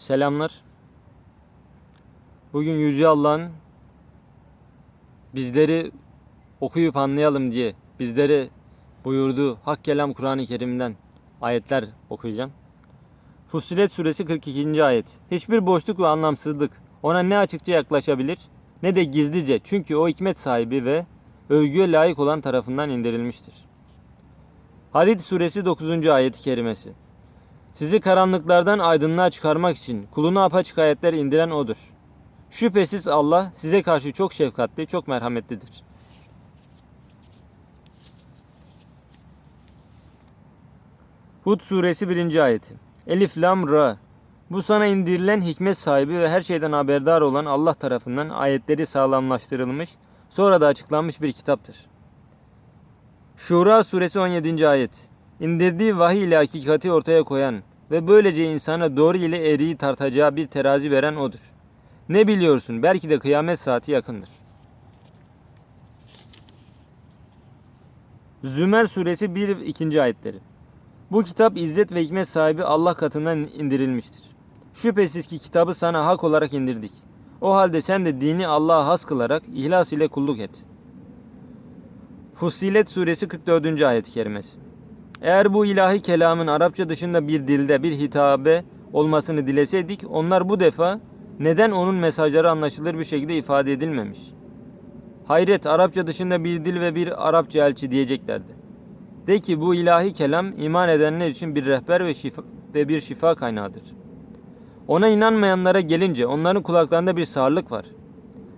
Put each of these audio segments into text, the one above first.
Selamlar. Bugün Yüce Allah'ın bizleri okuyup anlayalım diye bizlere buyurduğu Hak Kelam Kur'an-ı Kerim'den ayetler okuyacağım. Fussilet suresi 42. ayet. Hiçbir boşluk ve anlamsızlık ona ne açıkça yaklaşabilir ne de gizlice çünkü o hikmet sahibi ve övgüye layık olan tarafından indirilmiştir. Hadid suresi 9. ayet-i kerimesi. Sizi karanlıklardan aydınlığa çıkarmak için kuluna apaçık ayetler indiren O'dur. Şüphesiz Allah size karşı çok şefkatli, çok merhametlidir. Hud suresi 1. ayeti. Elif lam ra. Bu sana indirilen hikmet sahibi ve her şeyden haberdar olan Allah tarafından ayetleri sağlamlaştırılmış, sonra da açıklanmış bir kitaptır. Şura suresi 17. ayet. İndirdiği vahiy ile hakikati ortaya koyan ve böylece insana doğru ile eğriyi tartacağı bir terazi veren odur. Ne biliyorsun? Belki de kıyamet saati yakındır. Zümer suresi 1-2. ayetleri. Bu kitap izzet ve hikmet sahibi Allah katından indirilmiştir. Şüphesiz ki kitabı sana hak olarak indirdik. O halde sen de dini Allah'a has kılarak ihlas ile kulluk et. Fussilet suresi 44. ayet-i kerimesi. Eğer bu ilahi kelamın Arapça dışında bir dilde bir hitabe olmasını dileseydik onlar bu defa neden onun mesajları anlaşılır bir şekilde ifade edilmemiş? Hayret Arapça dışında bir dil ve bir Arapça elçi diyeceklerdi. De ki bu ilahi kelam iman edenler için bir rehber ve, şifa, ve bir şifa kaynağıdır. Ona inanmayanlara gelince onların kulaklarında bir sağırlık var.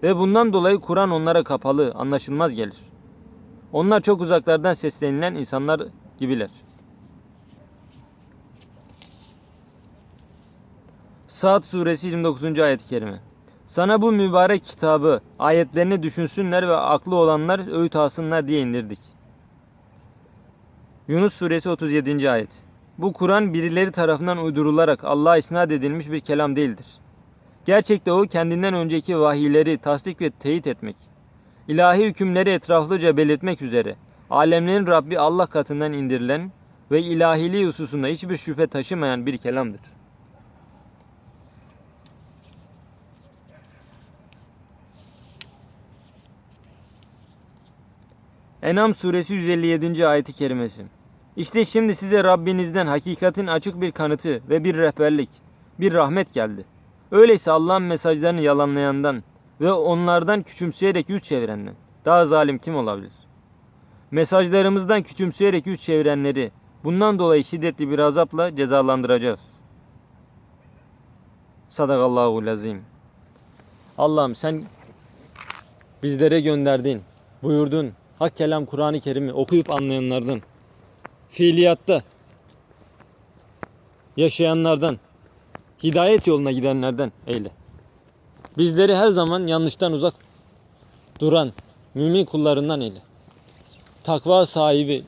Ve bundan dolayı Kur'an onlara kapalı, anlaşılmaz gelir. Onlar çok uzaklardan seslenilen insanlar gibiler. Saat suresi 29. ayet-i kerime. Sana bu mübarek kitabı, ayetlerini düşünsünler ve aklı olanlar öğüt alsınlar diye indirdik. Yunus suresi 37. ayet. Bu Kur'an birileri tarafından uydurularak Allah'a isnat edilmiş bir kelam değildir. Gerçekte o kendinden önceki vahiyleri tasdik ve teyit etmek, ilahi hükümleri etraflıca belirtmek üzere alemlerin Rabbi Allah katından indirilen ve ilahiliği hususunda hiçbir şüphe taşımayan bir kelamdır. Enam suresi 157. ayeti kerimesi. İşte şimdi size Rabbinizden hakikatin açık bir kanıtı ve bir rehberlik, bir rahmet geldi. Öyleyse Allah'ın mesajlarını yalanlayandan ve onlardan küçümseyerek yüz çevirenden daha zalim kim olabilir? Mesajlarımızdan küçümseyerek yüz çevirenleri bundan dolayı şiddetli bir azapla cezalandıracağız. Sadakallahu lazim. Allah'ım sen bizlere gönderdin, buyurdun. Hak kelam Kur'an-ı Kerim'i okuyup anlayanlardan, fiiliyatta yaşayanlardan, hidayet yoluna gidenlerden eyle. Bizleri her zaman yanlıştan uzak duran mümin kullarından eyle. Takva sahibi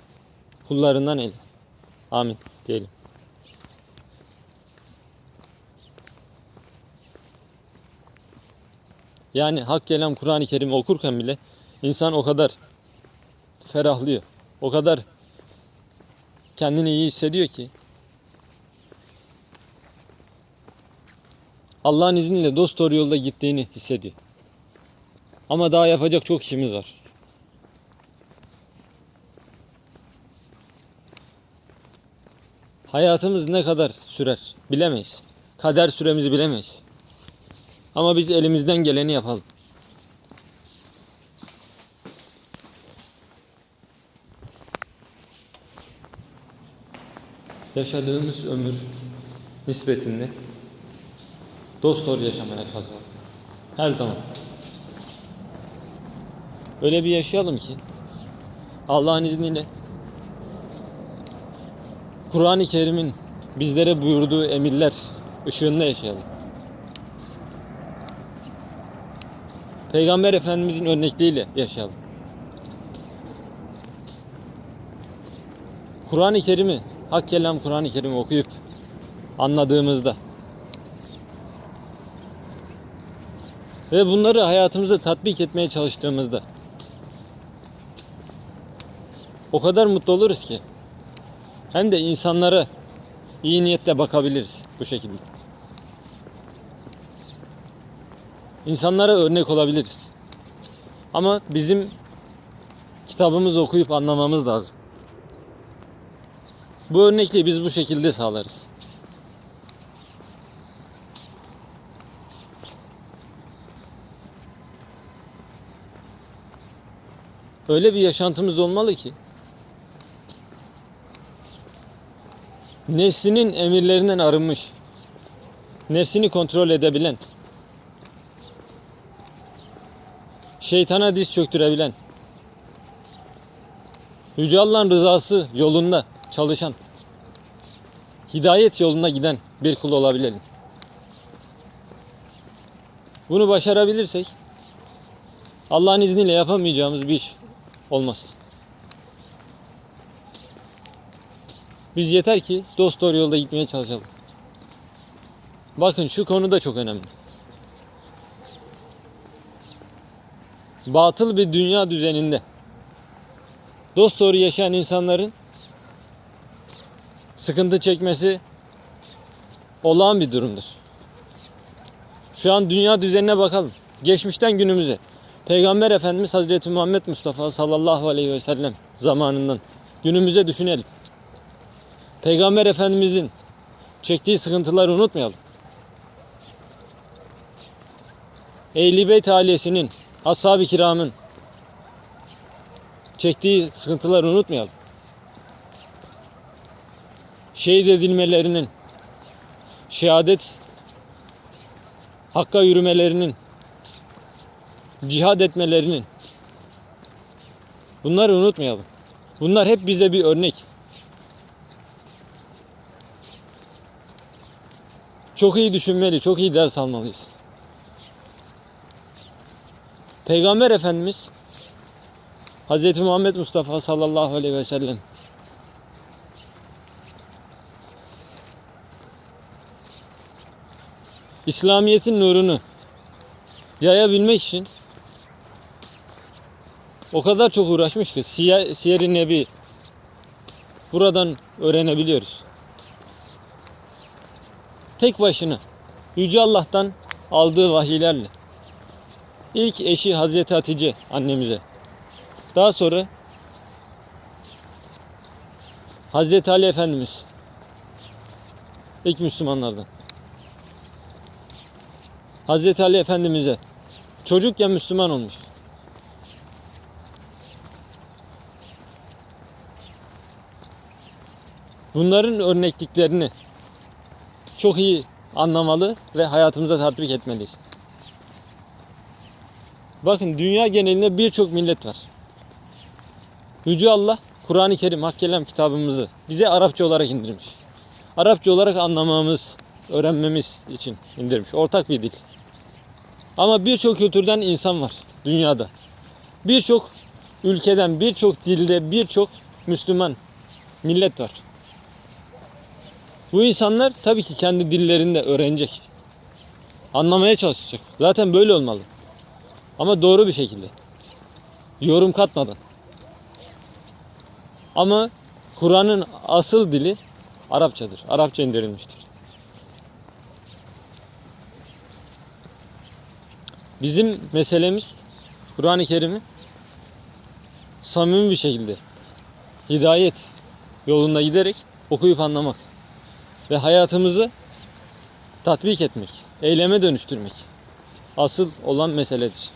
kullarından eyle. Amin diyelim. Yani hak kelam Kur'an-ı Kerim okurken bile insan o kadar ferahlıyor. O kadar kendini iyi hissediyor ki Allah'ın izniyle dost doğru yolda gittiğini hissediyor. Ama daha yapacak çok işimiz var. Hayatımız ne kadar sürer bilemeyiz. Kader süremizi bilemeyiz. Ama biz elimizden geleni yapalım. Yaşadığımız ömür nispetinde dost doğru yaşamaya çalışalım. Her zaman. Öyle bir yaşayalım ki Allah'ın izniyle Kur'an-ı Kerim'in bizlere buyurduğu emirler ışığında yaşayalım. Peygamber Efendimizin örnekliğiyle yaşayalım. Kur'an-ı Kerim'i, hak kelam Kur'an-ı Kerim'i okuyup anladığımızda ve bunları hayatımıza tatbik etmeye çalıştığımızda o kadar mutlu oluruz ki hem de insanlara iyi niyetle bakabiliriz bu şekilde. insanlara örnek olabiliriz. Ama bizim kitabımızı okuyup anlamamız lazım. Bu örnekliği biz bu şekilde sağlarız. Öyle bir yaşantımız olmalı ki nefsinin emirlerinden arınmış, nefsini kontrol edebilen, şeytana diz çöktürebilen, Yüce Allah'ın rızası yolunda çalışan, hidayet yoluna giden bir kul olabilelim. Bunu başarabilirsek Allah'ın izniyle yapamayacağımız bir iş olmaz. Biz yeter ki dost doğru yolda gitmeye çalışalım. Bakın şu konu da çok önemli. Batıl bir dünya düzeninde dost doğru yaşayan insanların sıkıntı çekmesi olağan bir durumdur. Şu an dünya düzenine bakalım. Geçmişten günümüze. Peygamber Efendimiz Hazreti Muhammed Mustafa sallallahu aleyhi ve sellem zamanından günümüze düşünelim. Peygamber Efendimizin çektiği sıkıntıları unutmayalım. Ehl-i Beyt ailesinin, ashab-ı kiramın çektiği sıkıntıları unutmayalım. Şehit edilmelerinin, şehadet hakka yürümelerinin, cihad etmelerinin bunları unutmayalım. Bunlar hep bize bir örnek. Çok iyi düşünmeli, çok iyi ders almalıyız. Peygamber Efendimiz Hz. Muhammed Mustafa sallallahu aleyhi ve sellem İslamiyet'in nurunu yayabilmek için o kadar çok uğraşmış ki Siyer- Siyer-i Nebi buradan öğrenebiliyoruz. Tek başına Yüce Allah'tan aldığı vahiylerle. İlk eşi Hazreti Hatice annemize. Daha sonra Hazreti Ali Efendimiz. İlk Müslümanlardan. Hazreti Ali Efendimiz'e. Çocukken Müslüman olmuş. Bunların örnekliklerini çok iyi anlamalı ve hayatımıza tatbik etmeliyiz. Bakın dünya genelinde birçok millet var. Yüce Allah Kur'an-ı Kerim Hakkelem kitabımızı bize Arapça olarak indirmiş. Arapça olarak anlamamız, öğrenmemiz için indirmiş. Ortak bir dil. Ama birçok kültürden insan var dünyada. Birçok ülkeden, birçok dilde, birçok Müslüman millet var. Bu insanlar tabii ki kendi dillerinde öğrenecek. Anlamaya çalışacak. Zaten böyle olmalı. Ama doğru bir şekilde. Yorum katmadan. Ama Kur'an'ın asıl dili Arapçadır. Arapça indirilmiştir. Bizim meselemiz Kur'an-ı Kerim'i samimi bir şekilde hidayet yolunda giderek okuyup anlamak ve hayatımızı tatbik etmek, eyleme dönüştürmek asıl olan meseledir.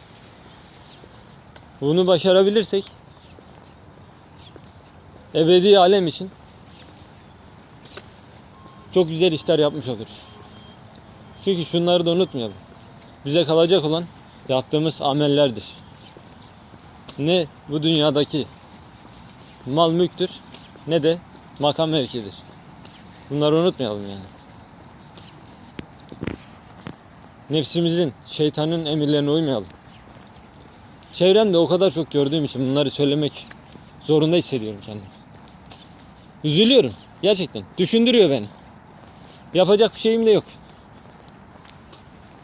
Bunu başarabilirsek ebedi alem için çok güzel işler yapmış oluruz. Çünkü şunları da unutmayalım. Bize kalacak olan yaptığımız amellerdir. Ne bu dünyadaki mal mülktür ne de makam mevkidir. Bunları unutmayalım yani. Nefsimizin, şeytanın emirlerine uymayalım. Çevremde o kadar çok gördüğüm için bunları söylemek zorunda hissediyorum kendimi. Üzülüyorum. Gerçekten. Düşündürüyor beni. Yapacak bir şeyim de yok.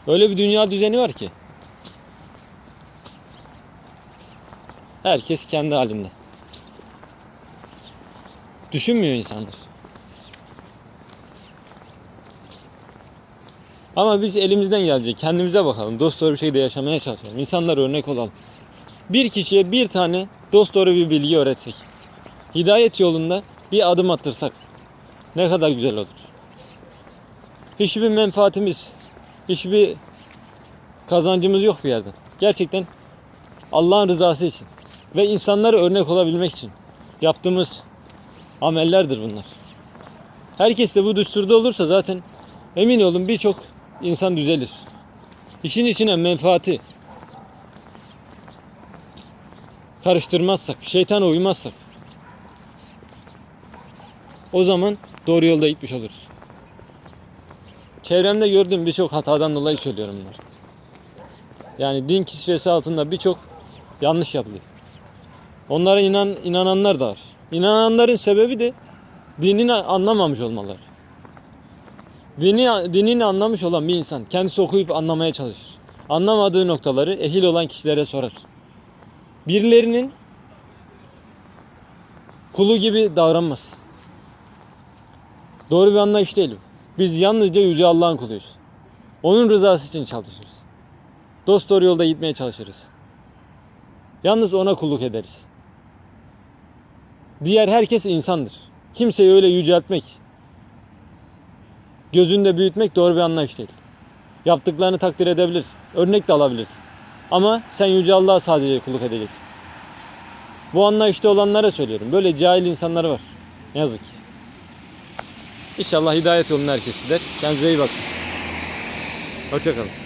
Öyle bir dünya düzeni var ki. Herkes kendi halinde. Düşünmüyor insanlar. Ama biz elimizden gelecek kendimize bakalım. Dost doğru bir şekilde yaşamaya çalışalım. İnsanlara örnek olalım. Bir kişiye bir tane dost doğru bir bilgi öğretsek. Hidayet yolunda bir adım attırsak. Ne kadar güzel olur. Hiçbir menfaatimiz, hiçbir kazancımız yok bir yerden. Gerçekten Allah'ın rızası için ve insanlara örnek olabilmek için yaptığımız amellerdir bunlar. Herkes de bu düsturda olursa zaten emin olun birçok insan düzelir. İşin içine menfaati karıştırmazsak, şeytana uymazsak o zaman doğru yolda gitmiş oluruz. Çevremde gördüğüm birçok hatadan dolayı söylüyorum bunları. Yani din kisvesi altında birçok yanlış yapılıyor. Onlara inan inananlar da var. İnananların sebebi de dinini anlamamış olmaları. Dini, dinini anlamış olan bir insan kendisi okuyup anlamaya çalışır. Anlamadığı noktaları ehil olan kişilere sorar. Birilerinin kulu gibi davranmaz. Doğru bir anlayış değil bu. Biz yalnızca Yüce Allah'ın kuluyuz. Onun rızası için çalışırız. Dost doğru yolda gitmeye çalışırız. Yalnız ona kulluk ederiz. Diğer herkes insandır. Kimseyi öyle yüceltmek, gözünde büyütmek doğru bir anlayış değil. Yaptıklarını takdir edebilirsin. Örnek de alabilirsin. Ama sen Yüce Allah'a sadece kulluk edeceksin. Bu anlayışta olanlara söylüyorum. Böyle cahil insanlar var. Ne yazık ki. İnşallah hidayet yolunu herkes gider. Kendinize iyi bakın. Hoşçakalın.